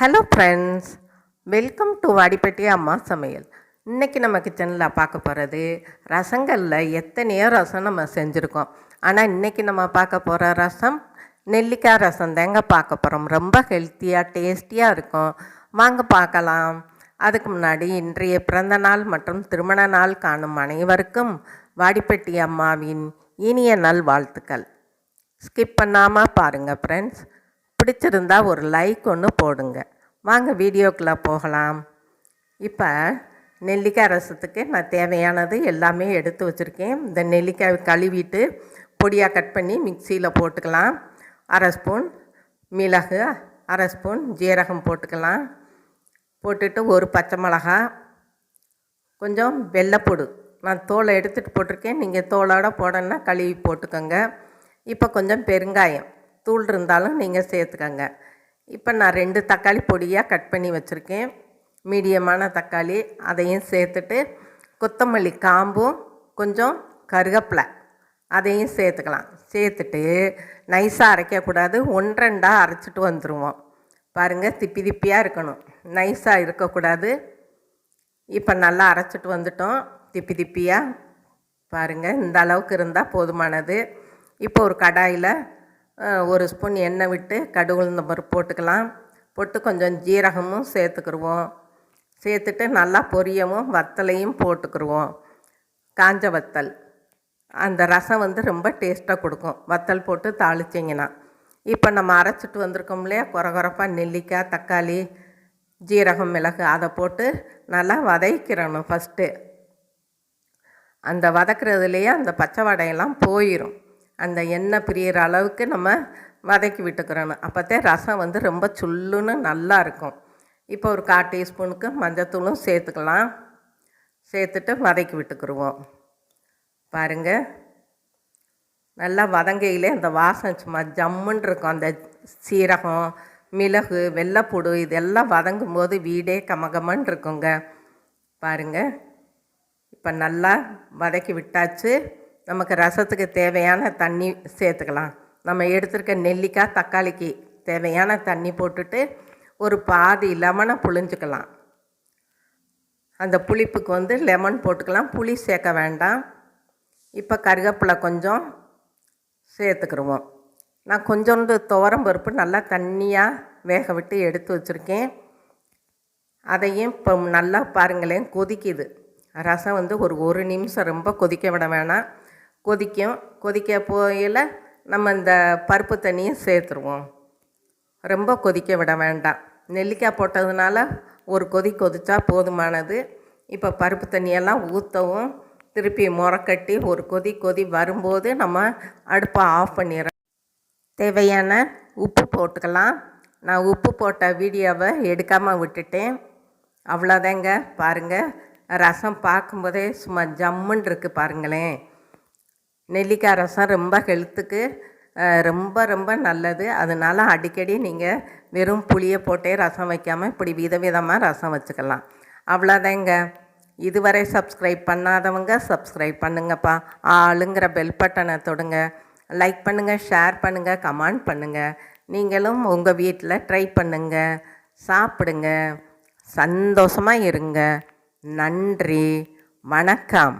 Hello friends welcome to Vadipatti அம்மா சமையல் இன்றைக்கி நம்ம கிச்சனில் பார்க்க போகிறது ரசங்களில் எத்தனையோ ரசம் நம்ம செஞ்சுருக்கோம். ஆனால் இன்றைக்கி நம்ம பார்க்க போகிற ரசம் நெல்லிக்காய் ரசம் தாங்க பார்க்க போகிறோம் ரொம்ப ஹெல்த்தியாக டேஸ்டியாக இருக்கும். வாங்க பார்க்கலாம். அதுக்கு முன்னாடி இன்றைய பிறந்த நாள் மற்றும் திருமண நாள் காணும் அனைவருக்கும் வாடிப்பட்டி அம்மாவின் இனிய நல் வாழ்த்துக்கள் ஸ்கிப் பண்ணாமல் பாருங்கள் ஃப்ரெண்ட்ஸ் பிடிச்சிருந்தா ஒரு லைக் ஒன்று போடுங்க. வாங்க வீடியோக்குள்ளே போகலாம். இப்போ நெல்லிக்காய் ரசத்துக்கு நான் தேவையானது எல்லாமே எடுத்து வச்சுருக்கேன். இந்த நெல்லிக்காய் கழுவிட்டு பொடியாக கட் பண்ணி மிக்சியில் போட்டுக்கலாம். அரை ஸ்பூன் மிளகு அரை ஸ்பூன் ஜீரகம் போட்டுக்கலாம். போட்டுட்டு ஒரு பச்சை மிளகா கொஞ்சம் வெள்ளைப்பூடு. நான் தோலை எடுத்துகிட்டு போட்டிருக்கேன். நீங்கள் தோலோடு போடணுன்னா கழுவி போட்டுக்கோங்க. இப்போ கொஞ்சம் பெருங்காயம். தூள் இருந்தாலும் நீங்கள் சேர்த்துக்கோங்க. இப்போ நான் ரெண்டு தக்காளி பொடியாக கட் பண்ணி வச்சுருக்கேன். மீடியமான தக்காளி அதையும் சேர்த்துட்டு கொத்தமல்லி காம்பும் கொஞ்சம் கருகப்பிலை அதையும் சேர்த்துக்கலாம். சேர்த்துட்டு நைஸாக அரைக்கக்கூடாது ஒன்றரெண்டாக அரைச்சிட்டு வந்துடுவோம் பாருங்கள் திப்பி திப்பியாக இருக்கணும். நைஸாக இருக்கக்கூடாது இப்போ நல்லா அரைச்சிட்டு வந்துட்டோம். திப்பி திப்பியாக பாருங்கள் இந்த அளவுக்கு இருந்தால் போதுமானது. இப்போ ஒரு கடாயில் ஒரு ஸ்பூன் எண்ணெய் விட்டு கடுகு உளுந்த போட்டுக்கலாம். போட்டு கொஞ்சம் ஜீரகமும் சேர்த்துக்கிருவோம். சேர்த்துட்டு நல்லா பொரியவும் வத்தலையும் போட்டுக்கிடுவோம் காஞ்ச வத்தல். அந்த ரசம் வந்து ரொம்ப டேஸ்ட்டாக கொடுக்கும். வத்தல் போட்டு தாளிச்சிங்கன்னா. இப்போ நம்ம அரைச்சிட்டு வந்திருக்கோம் இல்லையா? குறகுறப்பாக நெல்லிக்காய் தக்காளி ஜீரகம் மிளகு அதை போட்டு நல்லா வதக்கிடணும் ஃபஸ்ட்டு அந்த வதக்குறதுலேயே அந்த பச்சை வடையெல்லாம் போயிடும் அந்த எண்ணெய் பிரியிற அளவுக்கு நம்ம வதக்கி விட்டுக்கிறணும். அப்போத்தே ரசம் வந்து ரொம்ப சுல்லுன்னு நல்லா இருக்கும். இப்போ ஒரு கால் டீஸ்பூனுக்கு மஞ்சத்தூளும் சேர்த்துக்கலாம். சேர்த்துட்டு வதக்கி விட்டுக்குருவோம். பாருங்கள் நல்லா வதங்கையிலே அந்த வாசம் சும்மா ஜம்முன்னு இருக்கும். அந்த சீரகம் மிளகு வெள்ளைப்பூடு இதெல்லாம் வதங்கும் போது வீடே கமகமன்னு இருக்குங்க. பாருங்கள் இப்போ நல்லா வதக்கி விட்டாச்சு. நமக்கு ரசத்துக்கு தேவையான தண்ணி சேர்த்துக்கலாம். நம்ம எடுத்திருக்க நெல்லிக்காய் தக்காளிக்கு தேவையான தண்ணி போட்டுட்டு ஒரு பாதி லெமனை புழிஞ்சுக்கலாம். அந்த புளிப்புக்கு வந்து லெமன் போட்டுக்கலாம். புளி சேர்க்க வேண்டாம். இப்போ கருவேப்பிலை கொஞ்சம் சேர்த்துக்கிருவோம். நான் கொஞ்சோண்டு துவரம் பருப்பு நல்லா தண்ணியாக வேக விட்டு எடுத்து வச்சுருக்கேன். அதையும் இப்போ நல்லா பாருங்களேன் கொதிக்குது. ரசம் வந்து ஒரு ஒரு நிமிஷம் ரொம்ப கொதிக்க விட வேணாம். கொதிக்கும். கொதிக்க போயில் நம்ம இந்த பருப்பு தண்ணியும் சேர்த்துருவோம். ரொம்ப கொதிக்க விட வேண்டாம். நெல்லிக்காய் போட்டதுனால ஒரு கொதி கொதித்தா போதுமானது. இப்போ பருப்பு தண்ணியெல்லாம் ஊற்றவும் திருப்பி முறக்கட்டி ஒரு கொதி கொதி வரும்போது நம்ம அடுப்பை ஆஃப் பண்ணிடுறோம். தேவையான உப்பு போட்டுக்கலாம். நான் உப்பு போட்ட வீடியோவை எடுக்காமல் விட்டுட்டேன். அவ்வளோதாங்க. பாருங்கள் ரசம் பார்க்கும்போதே சும்மா ஜம்முன்னு இருக்குது பாருங்களேன். நெல்லிக்காய் ரசம் ரொம்ப ஹெல்த்துக்கு ரொம்ப ரொம்ப நல்லது. அதனால அடிக்கடி நீங்கள் வெறும் புளியை போட்டே ரசம் வைக்காமல் இப்படி விதவிதமாக ரசம் வச்சுக்கலாம். அவ்வளோதாங்க. இதுவரை சப்ஸ்கிரைப் பண்ணாதவங்க சப்ஸ்கிரைப் பண்ணுங்கப்பா. ஆளுங்கிற பெல் பட்டனை தொடுங்க. லைக் பண்ணுங்கள் ஷேர் பண்ணுங்கள் கமெண்ட் பண்ணுங்கள் நீங்களும் உங்கள் வீட்டில் ட்ரை பண்ணுங்கள் சாப்பிடுங்க. சந்தோஷமாக இருங்க. நன்றி. வணக்கம்.